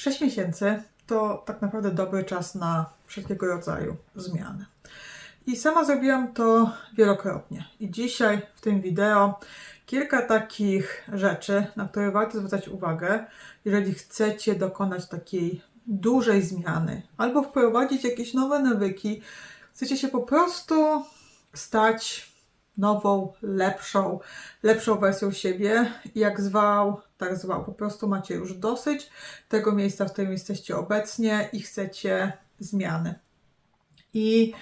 6 miesięcy to tak naprawdę dobry czas na wszelkiego rodzaju zmiany. I sama zrobiłam to wielokrotnie. I dzisiaj w tym wideo kilka takich rzeczy, na które warto zwracać uwagę, jeżeli chcecie dokonać takiej dużej zmiany albo wprowadzić jakieś nowe nawyki, chcecie się po prostu stać nową, lepszą, lepszą wersją siebie. Jak zwał, tak zwał. Po prostu macie już dosyć tego miejsca, w którym jesteście obecnie i chcecie zmiany. I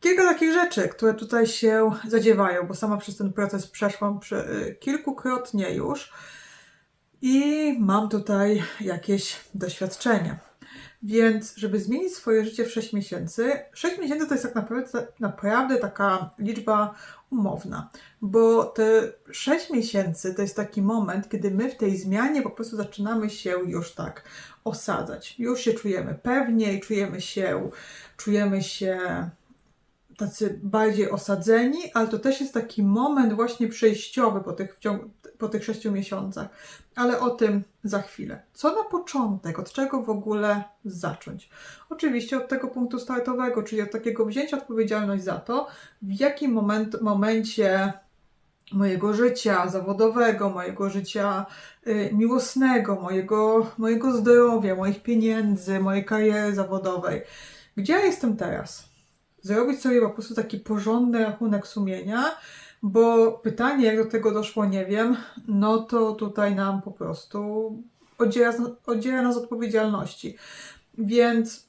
kilka takich rzeczy, które tutaj się zadziewają, bo sama przez ten proces przeszłam prze, y, kilkukrotnie już i mam tutaj jakieś doświadczenie. Więc, żeby zmienić swoje życie w 6 miesięcy, 6 miesięcy to jest tak naprawdę, naprawdę taka liczba umowna, bo te 6 miesięcy to jest taki moment, kiedy my w tej zmianie po prostu zaczynamy się już tak osadzać. Już się czujemy pewniej, czujemy się, czujemy się tacy bardziej osadzeni, ale to też jest taki moment właśnie przejściowy po tych, po tych sześciu miesiącach. Ale o tym za chwilę. Co na początek? Od czego w ogóle zacząć? Oczywiście od tego punktu startowego, czyli od takiego wzięcia odpowiedzialność za to, w jakim moment, momencie mojego życia zawodowego, mojego życia y, miłosnego, mojego, mojego zdrowia, moich pieniędzy, mojej kariery zawodowej. Gdzie ja jestem teraz? Zrobić sobie po prostu taki porządny rachunek sumienia, bo pytanie, jak do tego doszło, nie wiem, no to tutaj nam po prostu oddziela, oddziela nas odpowiedzialności. Więc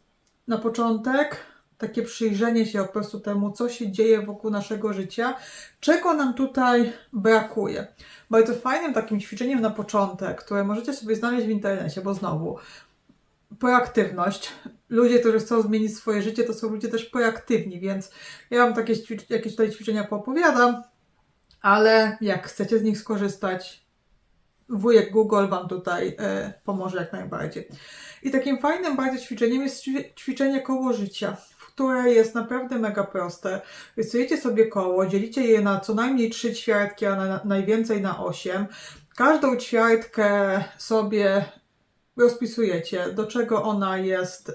na początek takie przyjrzenie się po prostu temu, co się dzieje wokół naszego życia, czego nam tutaj brakuje. Bardzo fajnym takim ćwiczeniem na początek, które możecie sobie znaleźć w internecie, bo znowu proaktywność. Ludzie, którzy chcą zmienić swoje życie, to są ludzie też proaktywni, więc ja Wam takie jakieś tutaj ćwiczenia poopowiadam, ale jak chcecie z nich skorzystać, wujek Google Wam tutaj e, pomoże jak najbardziej. I takim fajnym bardzo ćwiczeniem jest ćwiczenie koło życia, które jest naprawdę mega proste. Rysujecie sobie koło, dzielicie je na co najmniej trzy ćwiartki, a na, najwięcej na osiem. Każdą ćwiartkę sobie rozpisujecie, do czego ona jest,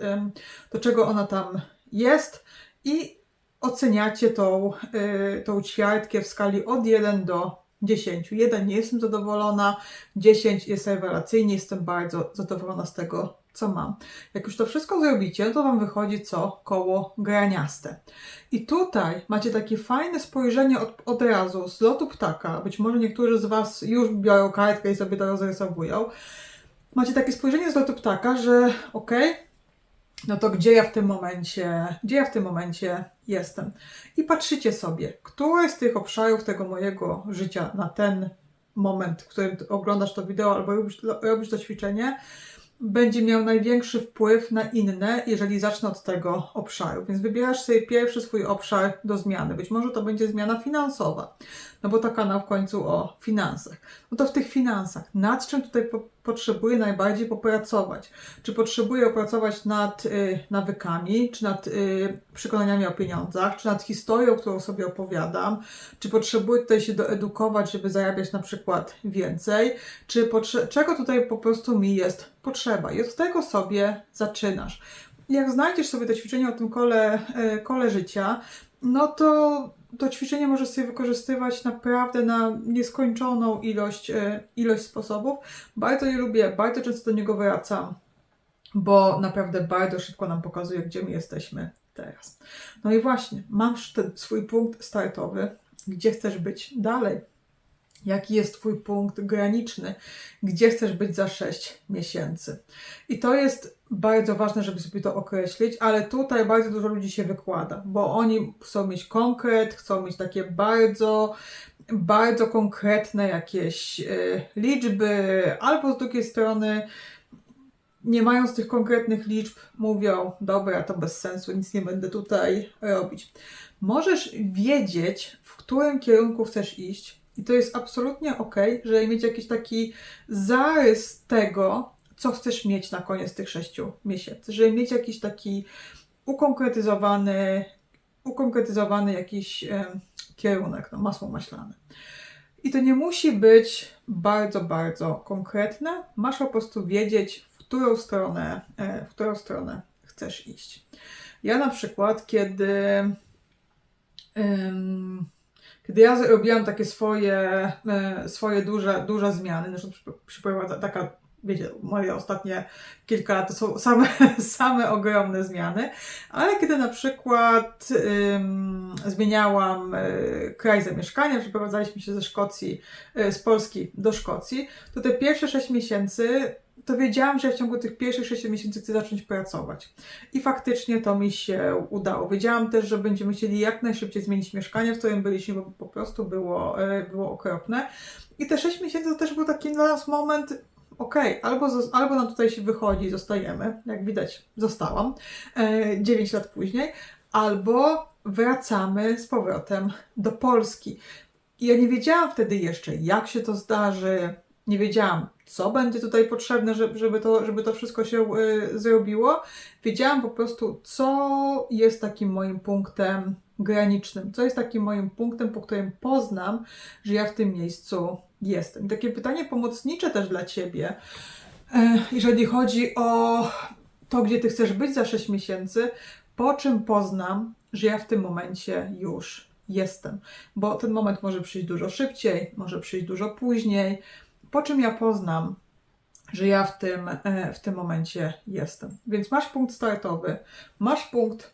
do czego ona tam jest i oceniacie tą, y, tą ćwiartkę w skali od 1 do 10. 1 nie jestem zadowolona, 10 jest rewelacyjnie, jestem bardzo zadowolona z tego, co mam. Jak już to wszystko zrobicie, to Wam wychodzi co? Koło graniaste. I tutaj macie takie fajne spojrzenie od, od razu z lotu ptaka. Być może niektórzy z Was już biorą kartkę i sobie to rozrysowują macie takie spojrzenie z lotu ptaka, że okej, okay, no to gdzie ja w tym momencie, gdzie ja w tym momencie jestem? I patrzycie sobie, który z tych obszarów tego mojego życia na ten moment, w którym oglądasz to wideo albo robisz, robisz to ćwiczenie, będzie miał największy wpływ na inne, jeżeli zacznę od tego obszaru. Więc wybierasz sobie pierwszy swój obszar do zmiany. Być może to będzie zmiana finansowa, no bo to kanał w końcu o finansach. No to w tych finansach, nad czym tutaj po potrzebuję najbardziej popracować? Czy potrzebuję opracować nad y, nawykami, czy nad y, przekonaniami o pieniądzach, czy nad historią, którą sobie opowiadam? Czy potrzebuję tutaj się doedukować, żeby zarabiać na przykład więcej? Czy czego tutaj po prostu mi jest potrzeba? I od tego sobie zaczynasz. Jak znajdziesz sobie to ćwiczenie o tym kole, y, kole życia, no to to ćwiczenie możesz sobie wykorzystywać naprawdę na nieskończoną ilość, e, ilość sposobów. Bardzo je lubię, bardzo często do niego wracam, bo naprawdę bardzo szybko nam pokazuje, gdzie my jesteśmy teraz. No i właśnie, masz ten swój punkt startowy, gdzie chcesz być dalej. Jaki jest Twój punkt graniczny, gdzie chcesz być za 6 miesięcy. I to jest bardzo ważne, żeby sobie to określić, ale tutaj bardzo dużo ludzi się wykłada, bo oni chcą mieć konkret, chcą mieć takie bardzo, bardzo konkretne jakieś y, liczby, albo z drugiej strony nie mając tych konkretnych liczb, mówią: Dobra, to bez sensu, nic nie będę tutaj robić. Możesz wiedzieć, w którym kierunku chcesz iść, i to jest absolutnie ok, żeby mieć jakiś taki zarys tego, co chcesz mieć na koniec tych sześciu miesięcy, żeby mieć jakiś taki ukonkretyzowany, ukonkretyzowany jakiś e, kierunek, no, masło maślane. I to nie musi być bardzo, bardzo konkretne. Masz po prostu wiedzieć, w którą stronę, e, w którą stronę chcesz iść. Ja na przykład, kiedy, kiedy ja robiłam takie swoje, e, swoje duże, duże zmiany, przykład przypływa taka, wiecie, moje ostatnie kilka lat to są same, same ogromne zmiany, ale kiedy na przykład ym, zmieniałam y, kraj zamieszkania, przeprowadzaliśmy się ze Szkocji, y, z Polski do Szkocji, to te pierwsze 6 miesięcy to wiedziałam, że w ciągu tych pierwszych 6 miesięcy chcę zacząć pracować. I faktycznie to mi się udało. Wiedziałam też, że będziemy chcieli jak najszybciej zmienić mieszkanie, w którym byliśmy, bo po prostu było, było okropne. I te 6 miesięcy to też był taki dla nas moment, okej, okay, albo, albo nam tutaj się wychodzi zostajemy, jak widać, zostałam e, 9 lat później, albo wracamy z powrotem do Polski. I ja nie wiedziałam wtedy jeszcze, jak się to zdarzy, nie wiedziałam, co będzie tutaj potrzebne, żeby, żeby, to, żeby to wszystko się y, zrobiło. Wiedziałam po prostu, co jest takim moim punktem granicznym, co jest takim moim punktem, po którym poznam, że ja w tym miejscu jestem. I takie pytanie pomocnicze też dla Ciebie, e, jeżeli chodzi o to, gdzie Ty chcesz być za 6 miesięcy, po czym poznam, że ja w tym momencie już jestem. Bo ten moment może przyjść dużo szybciej, może przyjść dużo później, po czym ja poznam, że ja w tym, e, w tym momencie jestem. Więc masz punkt startowy, masz punkt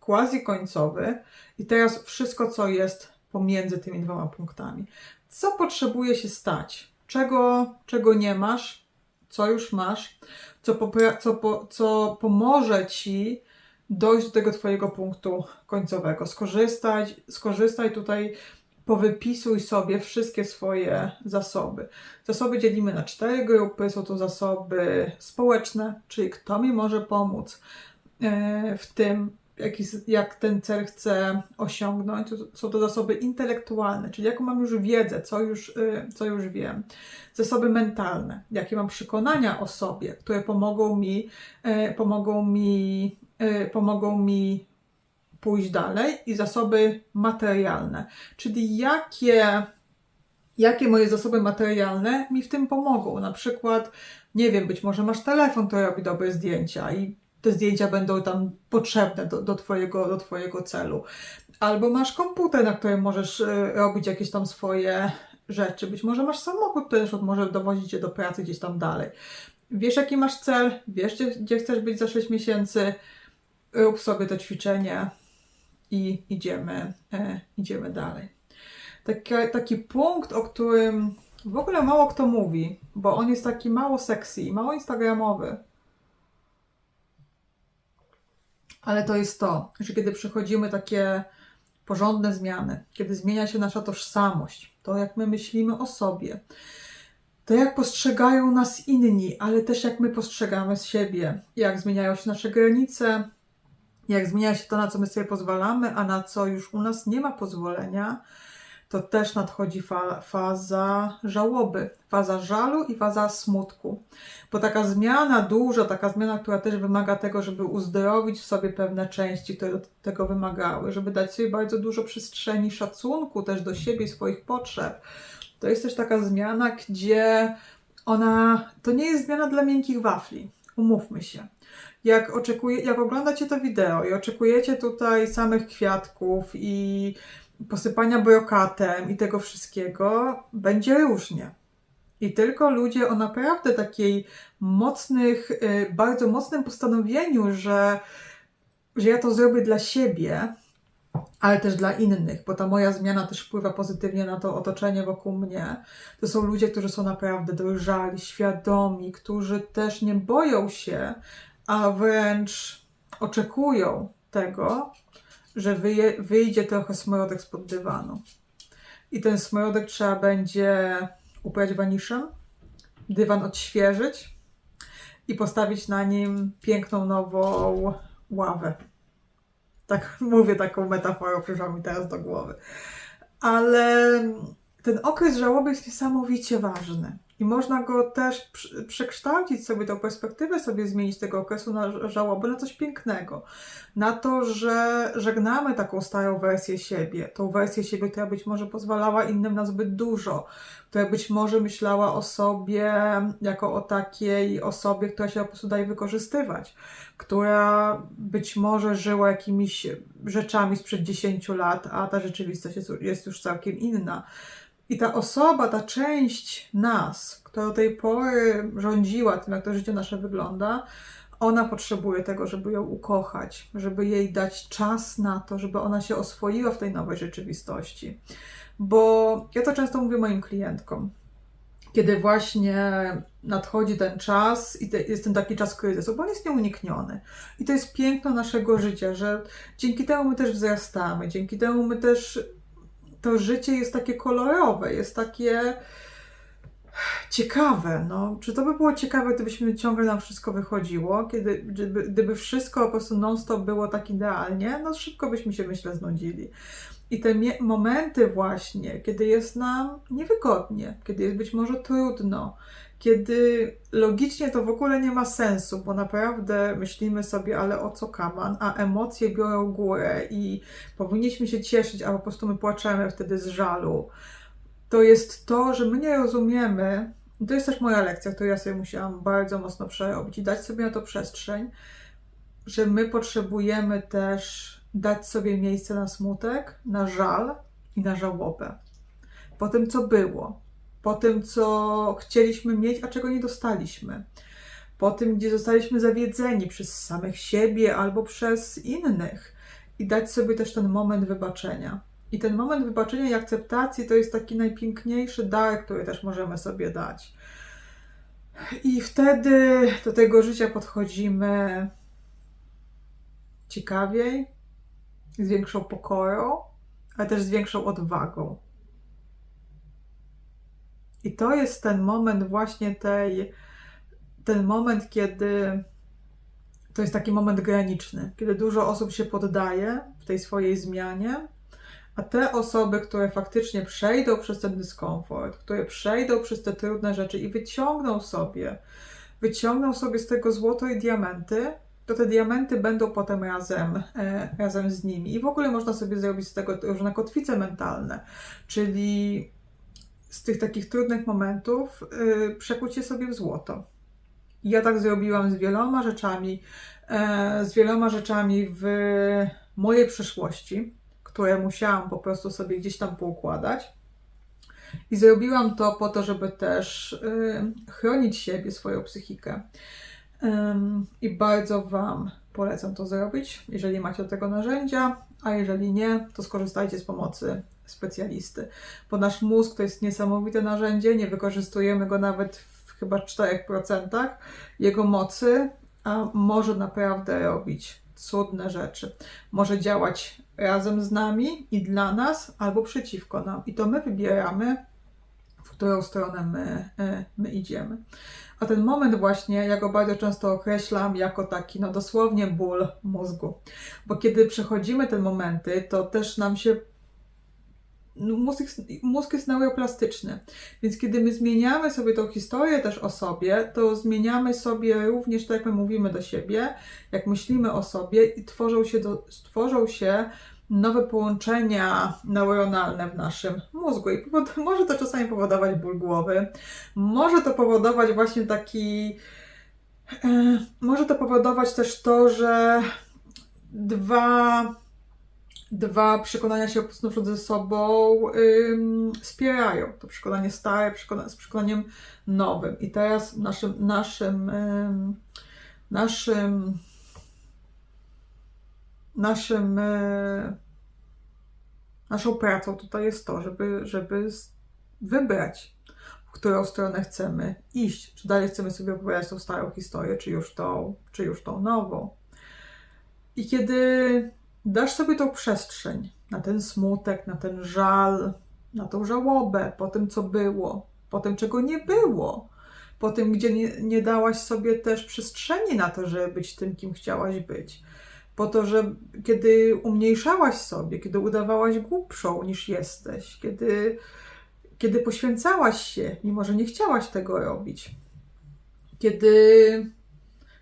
quasi końcowy i teraz wszystko, co jest pomiędzy tymi dwoma punktami. Co potrzebuje się stać? Czego, czego nie masz? Co już masz? Co, popra- co, po, co pomoże ci dojść do tego Twojego punktu końcowego? Skorzystać, skorzystaj tutaj powypisuj sobie wszystkie swoje zasoby. Zasoby dzielimy na cztery grupy. Są to zasoby społeczne, czyli kto mi może pomóc e, w tym, jak ten cel chcę osiągnąć. Są to zasoby intelektualne, czyli jaką mam już wiedzę, co już, e, co już wiem. Zasoby mentalne, jakie mam przekonania o sobie, które pomogą mi, e, pomogą mi, pomogą mi pójść dalej i zasoby materialne, czyli jakie, jakie moje zasoby materialne mi w tym pomogą. Na przykład, nie wiem, być może masz telefon, który robi dobre zdjęcia i te zdjęcia będą tam potrzebne do, do, twojego, do twojego celu. Albo masz komputer, na którym możesz y, robić jakieś tam swoje rzeczy. Być może masz samochód, który też może dowozić cię do pracy gdzieś tam dalej. Wiesz, jaki masz cel, wiesz, gdzie, gdzie chcesz być za 6 miesięcy, rób sobie to ćwiczenie, i idziemy, e, idziemy dalej. Taki, taki punkt, o którym w ogóle mało kto mówi, bo on jest taki mało sexy, mało instagramowy. Ale to jest to, że kiedy przechodzimy takie porządne zmiany, kiedy zmienia się nasza tożsamość, to jak my myślimy o sobie, to jak postrzegają nas inni, ale też jak my postrzegamy siebie, jak zmieniają się nasze granice, jak zmienia się to, na co my sobie pozwalamy, a na co już u nas nie ma pozwolenia, to też nadchodzi fa faza żałoby, faza żalu i faza smutku. Bo taka zmiana duża, taka zmiana, która też wymaga tego, żeby uzdrowić w sobie pewne części, które tego wymagały, żeby dać sobie bardzo dużo przestrzeni szacunku też do siebie swoich potrzeb. To jest też taka zmiana, gdzie ona, to nie jest zmiana dla miękkich wafli, umówmy się jak, oczekuje, jak oglądacie to wideo i oczekujecie tutaj samych kwiatków i posypania brokatem i tego wszystkiego, będzie różnie. I tylko ludzie o naprawdę takiej mocnych, y, bardzo mocnym postanowieniu, że, że ja to zrobię dla siebie, ale też dla innych, bo ta moja zmiana też wpływa pozytywnie na to otoczenie wokół mnie. To są ludzie, którzy są naprawdę dojrzali, świadomi, którzy też nie boją się a wręcz oczekują tego, że wyje, wyjdzie trochę smrodek spod dywanu. I ten smrodek trzeba będzie uprać waniszem, dywan odświeżyć i postawić na nim piękną nową ławę. Tak mówię taką metaforą, przyszła mi teraz do głowy. Ale ten okres żałoby jest niesamowicie ważny. I można go też przekształcić sobie, tą perspektywę sobie zmienić tego okresu na żałobę na coś pięknego. Na to, że żegnamy taką starą wersję siebie, tą wersję siebie, która być może pozwalała innym na zbyt dużo, która być może myślała o sobie jako o takiej osobie, która się po prostu daje wykorzystywać, która być może żyła jakimiś rzeczami sprzed 10 lat, a ta rzeczywistość jest już całkiem inna. I ta osoba, ta część nas, która do tej pory rządziła tym, jak to życie nasze wygląda, ona potrzebuje tego, żeby ją ukochać, żeby jej dać czas na to, żeby ona się oswoiła w tej nowej rzeczywistości. Bo ja to często mówię moim klientkom, kiedy właśnie nadchodzi ten czas i te, jest ten taki czas kryzysu, bo on jest nieunikniony. I to jest piękno naszego życia, że dzięki temu my też wzrastamy, dzięki temu my też to życie jest takie kolorowe, jest takie ciekawe. No, czy to by było ciekawe, gdybyśmy ciągle nam wszystko wychodziło, kiedy, gdyby, gdyby wszystko po prostu non-stop było tak idealnie, no szybko byśmy się, myślę, znudzili. I te momenty właśnie, kiedy jest nam niewygodnie, kiedy jest być może trudno, kiedy logicznie to w ogóle nie ma sensu, bo naprawdę myślimy sobie, ale o co kaman, a emocje biorą górę i powinniśmy się cieszyć, a po prostu my płaczemy wtedy z żalu. To jest to, że my nie rozumiemy, to jest też moja lekcja, którą ja sobie musiałam bardzo mocno przerobić i dać sobie na to przestrzeń, że my potrzebujemy też dać sobie miejsce na smutek, na żal i na żałobę. Po tym, co było, po tym, co chcieliśmy mieć, a czego nie dostaliśmy, po tym, gdzie zostaliśmy zawiedzeni przez samych siebie albo przez innych, i dać sobie też ten moment wybaczenia. I ten moment wybaczenia i akceptacji to jest taki najpiękniejszy dar, który też możemy sobie dać. I wtedy do tego życia podchodzimy ciekawiej, z większą pokorą, ale też z większą odwagą. I to jest ten moment właśnie tej, ten moment, kiedy to jest taki moment graniczny, kiedy dużo osób się poddaje w tej swojej zmianie, a te osoby, które faktycznie przejdą przez ten dyskomfort, które przejdą przez te trudne rzeczy i wyciągną sobie, wyciągną sobie z tego złoto i diamenty, to te diamenty będą potem razem, e, razem z nimi. I w ogóle można sobie zrobić z tego różne kotwice mentalne, czyli z tych takich trudnych momentów yy, przekuć je sobie w złoto. Ja tak zrobiłam z wieloma rzeczami, e, z wieloma rzeczami w mojej przeszłości, które musiałam po prostu sobie gdzieś tam poukładać. I zrobiłam to po to, żeby też y, chronić siebie, swoją psychikę. I bardzo Wam polecam to zrobić, jeżeli macie do tego narzędzia, a jeżeli nie, to skorzystajcie z pomocy specjalisty. Bo nasz mózg to jest niesamowite narzędzie, nie wykorzystujemy go nawet w chyba 4% jego mocy, a może naprawdę robić cudne rzeczy. Może działać razem z nami i dla nas, albo przeciwko nam. I to my wybieramy, w którą stronę my, e, my idziemy. A ten moment właśnie, ja go bardzo często określam jako taki, no dosłownie ból mózgu. Bo kiedy przechodzimy te momenty, to też nam się no, Mózg mózg jest neuroplastyczny, więc kiedy my zmieniamy sobie tą historię też o sobie, to zmieniamy sobie również tak, jak my mówimy do siebie, jak myślimy o sobie i tworzą się, do, stworzą się nowe połączenia neuronalne w naszym mózgu. I może to czasami powodować ból głowy, może to powodować właśnie taki. E, może to powodować też to, że dwa, dwa przekonania się po ze sobą ym, spierają. To przekonanie stare przekona z przekonaniem nowym. I teraz naszym, naszym, ym, naszym naszym, e, naszą pracą tutaj jest to, żeby, żeby wybrać, w którą stronę chcemy iść. Czy dalej chcemy sobie opowiadać tą starą historię, czy już tą, czy już tą nową. I kiedy dasz sobie tą przestrzeń na ten smutek, na ten żal, na tą żałobę po tym, co było, po tym, czego nie było, po tym, gdzie nie, nie dałaś sobie też przestrzeni na to, żeby być tym, kim chciałaś być, po to, że kiedy umniejszałaś sobie, kiedy udawałaś głupszą niż jesteś, kiedy, kiedy poświęcałaś się, mimo że nie chciałaś tego robić, kiedy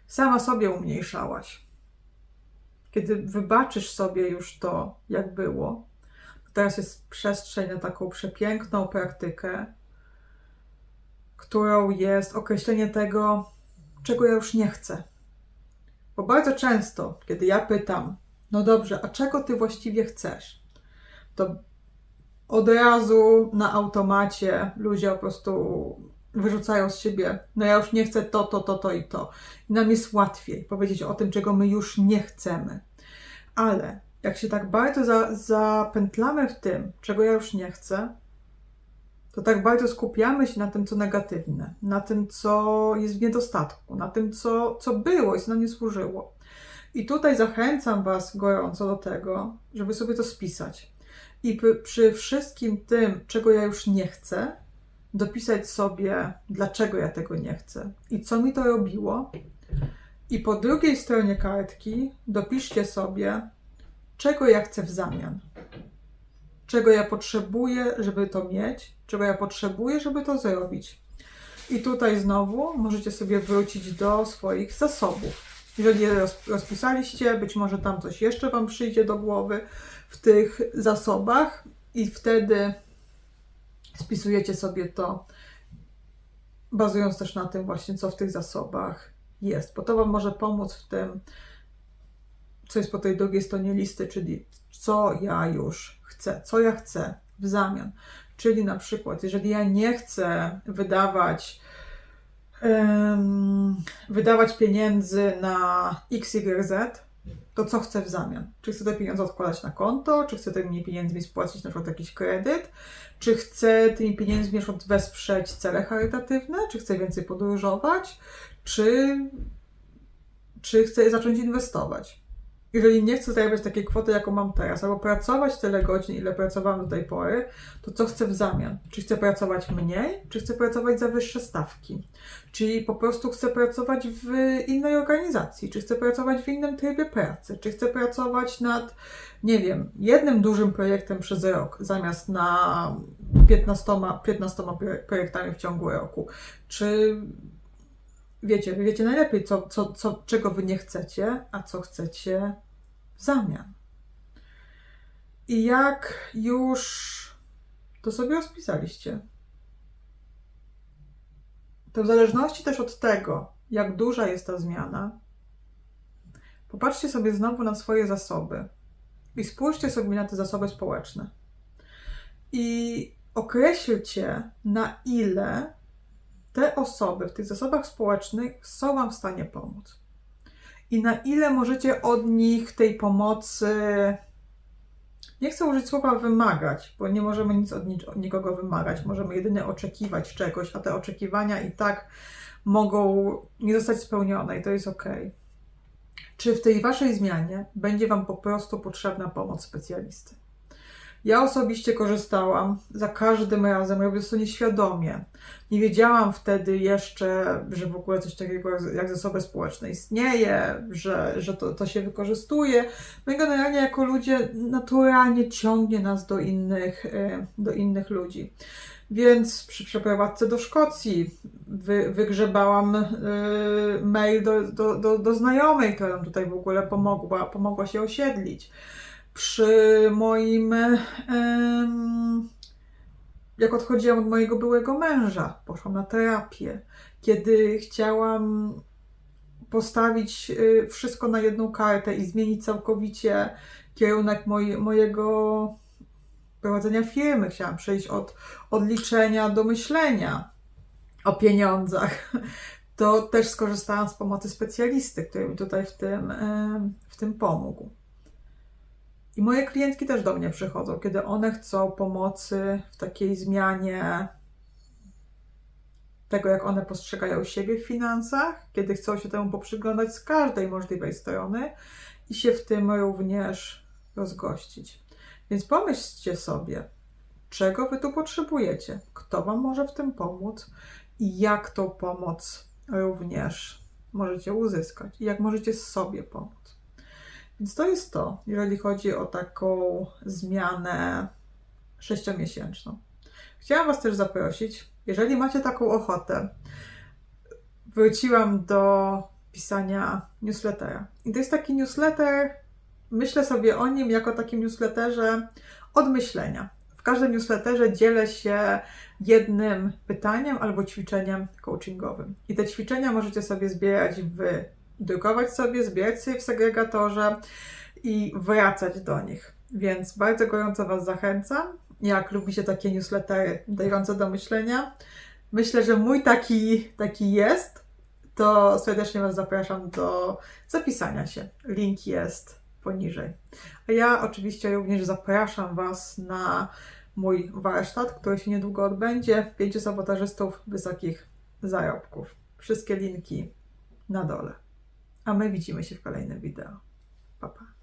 sama sobie umniejszałaś, kiedy wybaczysz sobie już to, jak było, teraz jest przestrzeń na taką przepiękną praktykę, którą jest określenie tego, czego ja już nie chcę. Bo bardzo często, kiedy ja pytam, no dobrze, a czego ty właściwie chcesz? To od razu na automacie ludzie po prostu wyrzucają z siebie, no ja już nie chcę to, to, to, to i to. I nam jest łatwiej powiedzieć o tym, czego my już nie chcemy. Ale jak się tak bardzo za, zapętlamy w tym, czego ja już nie chcę, to tak bardzo skupiamy się na tym, co negatywne, na tym, co jest w niedostatku, na tym, co, co było i co nam nie służyło. I tutaj zachęcam Was gorąco do tego, żeby sobie to spisać. I przy, wszystkim tym, czego ja już nie chcę, dopisać sobie, dlaczego ja tego nie chcę i co mi to robiło. I po drugiej stronie kartki dopiszcie sobie, czego ja chcę w zamian. Czego ja potrzebuję, żeby to mieć, czego ja potrzebuję, żeby to zrobić. I tutaj znowu możecie sobie wrócić do swoich zasobów. Jeżeli je rozpisaliście, być może tam coś jeszcze Wam przyjdzie do głowy w tych zasobach, i wtedy spisujecie sobie to, bazując też na tym, właśnie, co w tych zasobach jest, bo to Wam może pomóc w tym, co jest po tej drugiej stronie listy, czyli co ja już chcę, co ja chcę w zamian. Czyli na przykład, jeżeli ja nie chcę wydawać um, wydawać pieniędzy na XYZ, to co chcę w zamian? Czy chcę te pieniądze odkładać na konto, czy chcę tymi pieniędzmi spłacić na przykład jakiś kredyt, czy chcę tymi pieniędzmi na przykład wesprzeć cele charytatywne, czy chcę więcej podróżować, czy, czy chcę zacząć inwestować jeżeli nie chcę zarabiać takiej kwoty, jaką mam teraz, albo pracować tyle godzin, ile pracowałam do tej pory, to co chcę w zamian? Czy chcę pracować mniej, czy chcę pracować za wyższe stawki? Czyli po prostu chcę pracować w innej organizacji, czy chcę pracować w innym trybie pracy, czy chcę pracować nad, nie wiem, jednym dużym projektem przez rok, zamiast na 15, 15 projektami w ciągu roku, czy wiecie, wiecie najlepiej, co, co, co, czego wy nie chcecie, a co chcecie w zamian. I jak już to sobie rozpisaliście, to w zależności też od tego, jak duża jest ta zmiana, popatrzcie sobie znowu na swoje zasoby i spójrzcie sobie na te zasoby społeczne. I określcie, na ile te osoby w tych zasobach społecznych są Wam w stanie pomóc. I na ile możecie od nich tej pomocy, nie chcę użyć słowa wymagać, bo nie możemy nic od nikogo wymagać, możemy jedynie oczekiwać czegoś, a te oczekiwania i tak mogą nie zostać spełnione i to jest ok. Czy w tej Waszej zmianie będzie Wam po prostu potrzebna pomoc specjalisty? Ja osobiście korzystałam za każdym razem, robiąc to nieświadomie. Nie wiedziałam wtedy jeszcze, że w ogóle coś takiego jak zasoby społeczne istnieje, że, że to, to się wykorzystuje. No generalnie jako ludzie naturalnie ciągnie nas do innych, e, do innych ludzi. Więc przy przeprowadzce do Szkocji wy, wygrzebałam y, mail do, do, do, do znajomej, która nam tutaj w ogóle pomogła, pomogła się osiedlić przy moim. Jak odchodziłam od mojego byłego męża, poszłam na terapię. Kiedy chciałam postawić y, wszystko na jedną kartę i zmienić całkowicie kierunek moj, mojego prowadzenia firmy, chciałam przejść od, od liczenia do myślenia o pieniądzach, to też skorzystałam z pomocy specjalisty, który mi tutaj w tym, w tym pomógł. I moje klientki też do mnie przychodzą, kiedy one chcą pomocy w takiej zmianie tego, jak one postrzegają siebie w finansach, kiedy chcą się temu poprzyglądać z każdej możliwej strony i się w tym również rozgościć. Więc pomyślcie sobie, czego wy tu potrzebujecie, kto wam może w tym pomóc i jak tą pomoc również możecie uzyskać i jak możecie sobie pomóc. Więc to jest to, jeżeli chodzi o taką zmianę sześciomiesięczną. Chciałam Was też zaprosić, jeżeli macie taką ochotę, wróciłam do pisania newslettera. I to jest taki newsletter, myślę sobie o nim jako takim newsletterze od myślenia. W każdym newsletterze dzielę się jednym pytaniem albo ćwiczeniem coachingowym. I te ćwiczenia możecie sobie zbierać w drukować sobie, zbierać sobie w segregatorze i wracać do nich. Więc bardzo gorąco Was zachęcam. Jak lubicie takie newslettery dające do myślenia, myślę, że mój taki, taki jest, to serdecznie Was zapraszam do zapisania się. Link jest poniżej. A ja oczywiście również zapraszam Was na mój warsztat, który się niedługo odbędzie. Pięciu sabotażystów wysokich zarobków. Wszystkie linki na dole. A my widzimy się w kolejnym wideo. Pa, pa.